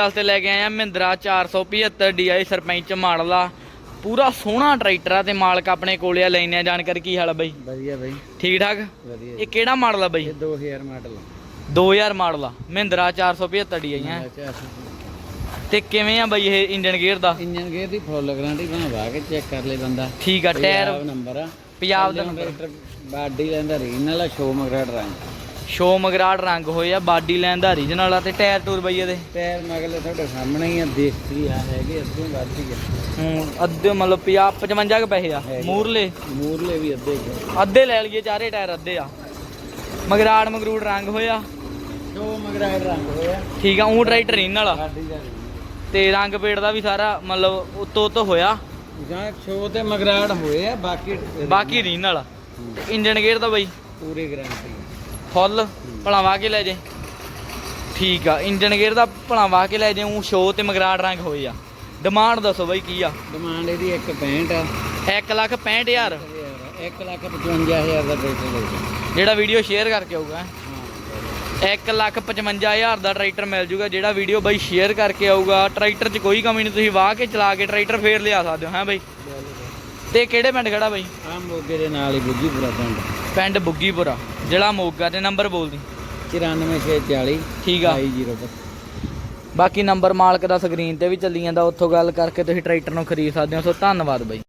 ਵਾਸਤੇ ਲੈ ਕੇ ਆਏ ਆ ਮਹਿੰਦਰਾ 475 DI ਸਰਪੰਚ ਮਾਡਲ। ਆ ਪੂਰਾ ਸੋਹਣਾ ਟਰੈਕਟਰ ਆ ਤੇ ਮਾਲਕ ਆਪਣੇ ਕੋਲੇ ਆ ਲੈਣੇ ਆ ਜਾਣਕਾਰੀ ਕੀ ਹਾਲ ਆ ਬਾਈ? ਵਧੀਆ ਬਾਈ। ਠੀਕ ਠਾਕ? ਵਧੀਆ। ਇਹ ਕਿਹੜਾ ਮਾਡਲ ਆ ਬਾਈ? ਇਹ 2000 ਮਾਡਲ 2000 ਮਾਡਲ ਆ। ਮਹਿੰਦਰਾ 475 DI ਹੈ? ਤੇ ਕਿਵੇਂ ਆ ਬਾਈ ਇਹ ਇੰਜਨ ਗੇਅਰ ਦਾ? ਇੰਜਨ ਗੇਅਰ ਦੀ ਫੁੱਲ ਗਾਰੰਟੀ ਬਣਵਾ ਕੇ ਚੈੱਕ ਕਰ ਲੈ ਬੰਦਾ। ਠੀਕ ਆ ਟਾਇਰ ਨੰਬਰ ਆ। ਪੰਜਾਬ ਦਾ ਨੰਬਰ। ਬਾਡੀ ਲੈਂਦਾ ਰੀਜਨਲ ਆ ਸ਼ੋ ਮਗਰਾਟ ਰੰਗ ਸ਼ੋ ਮਗਰਾੜ ਰੰਗ ਹੋਏ ਆ ਬਾਡੀ ਲੈਣ ਦਾ ਰੀਜਨਲ ਆ ਤੇ ਟਾਇਰ ਟੂਰ ਬਾਈ ਇਹਦੇ। ਟਾਇਰ ਮਗਲੇ ਤੁਹਾਡੇ ਸਾਹਮਣੇ ਹੀ ਆ ਦੇਖੀ ਆ ਹੈਗੇ ਅੱਧੇ ਵੱਧ ਹੀ ਆ। ਹੂੰ ਅੱਧੇ ਮਤਲਬ 50 55 ਕੁ ਪੈਸੇ ਆ ਹੈਗੇ। ਮੂਰਲੇ। ਮੂਰਲੇ ਵੀ ਅੱਧੇ ਆ ਅੱਧੇ ਲੈ ਲਈਏ ਚਾਰੇ ਟਾਇਰ ਅੱਧੇ ਆ। ਮਗਰਾੜ ਮਗਰੂੜ ਰੰਗ ਹੋਇਆ ਸ਼ੋ ਮਗਰਾਟ ਰੰਗ ਹੋਇਆ ਠੀਕ ਆ ਉਹ ਟਰੈਕਟਰ ਰੀਨ ਵਾਲਾ। ਦਾ ਤੇ ਰੰਗ ਪੇੜ ਦਾ ਵੀ ਸਾਰਾ ਮਤਲਬ ਉਤੋਂ ਉਤੋਂ ਹੋਇਆ। ਜਾਂ ਸ਼ੋ ਤੇ ਮਗਰਾਟ ਹੋਏ ਆ ਬਾਕੀ ਬਾਕੀ ਰੀਨ ਵਾਲਾ। ਇੰਜਨ ਗੇਅਰ ਦਾ ਬਾਈ। ਪੂਰੀ ਗਾਰੰਟੀ ਫੁੱਲ ਭਲਾ ਵਾਹ ਕੇ ਲੈ ਜੇ। ਠੀਕ ਆ ਇੰਜਨ ਗੇਅਰ ਦਾ ਭਲਾ ਵਾਹ ਕੇ ਲੈ ਜੇ ਉਹ ਸ਼ੋ ਤੇ ਮਗਰਾੜ ਰੰਗ ਹੋਏ ਆ। ਡਿਮਾਂਡ ਦੱਸੋ ਬਾਈ ਕੀ ਆ? ਡਿਮਾਂਡ ਇਹਦੀ 165 ਆ। 1 ਲੱਖ 65000 1 ਲੱਖ 55000 ਦਾ ਟਰੈਕਟਰ ਜਿਹੜਾ ਵੀਡੀਓ ਸ਼ੇਅਰ ਕਰਕੇ ਆਊਗਾ ਹਾਂ? 1 ਲੱਖ 55000 ਦਾ ਟਰੈਕਟਰ ਮਿਲ ਜੂਗਾ ਜਿਹੜਾ ਵੀਡੀਓ ਬਾਈ ਸ਼ੇਅਰ ਕਰਕੇ ਆਊਗਾ। ਟਰੈਕਟਰ 'ਚ ਕੋਈ ਕਮੀ ਨਹੀਂ ਤੁਸੀਂ ਵਾਹ ਕੇ ਚਲਾ ਕੇ ਟਰੈਕਟਰ ਫੇਰ ਲਿਆ ਸਕਦੇ ਹੋ ਹੈਂ ਬਾਈ? ਤੇ ਕਿਹੜੇ ਪਿੰਡ ਖੜਾ ਬਾਈ? ਆ ਮੋਗੇ ਦੇ ਨਾਲ ਹੀ ਬੁੱਝੀਪੁਰਾ ਪਿੰਡ। ਪਿੰਡ ਬੁੱਗੀਪੁਰਾ। ਜ਼ਿਲ੍ਹਾ ਮੋਗਾ ਤੇ ਨੰਬਰ ਬੋਲਦੀ। 94640 ਠੀਕ ਆ। 2202 ਬਾਕੀ ਨੰਬਰ ਮਾਲਕ ਦਾ ਸਕਰੀਨ ਤੇ ਵੀ ਚੱਲੀ ਜਾਂਦਾ ਉੱਥੋਂ ਗੱਲ ਕਰਕੇ ਤੁਸੀਂ ਟਰੈਕਟਰ ਨੂੰ ਖਰੀਦ ਸਕਦੇ ਹੋ ਸੋ ਧੰਨਵਾਦ ਬਾਈ।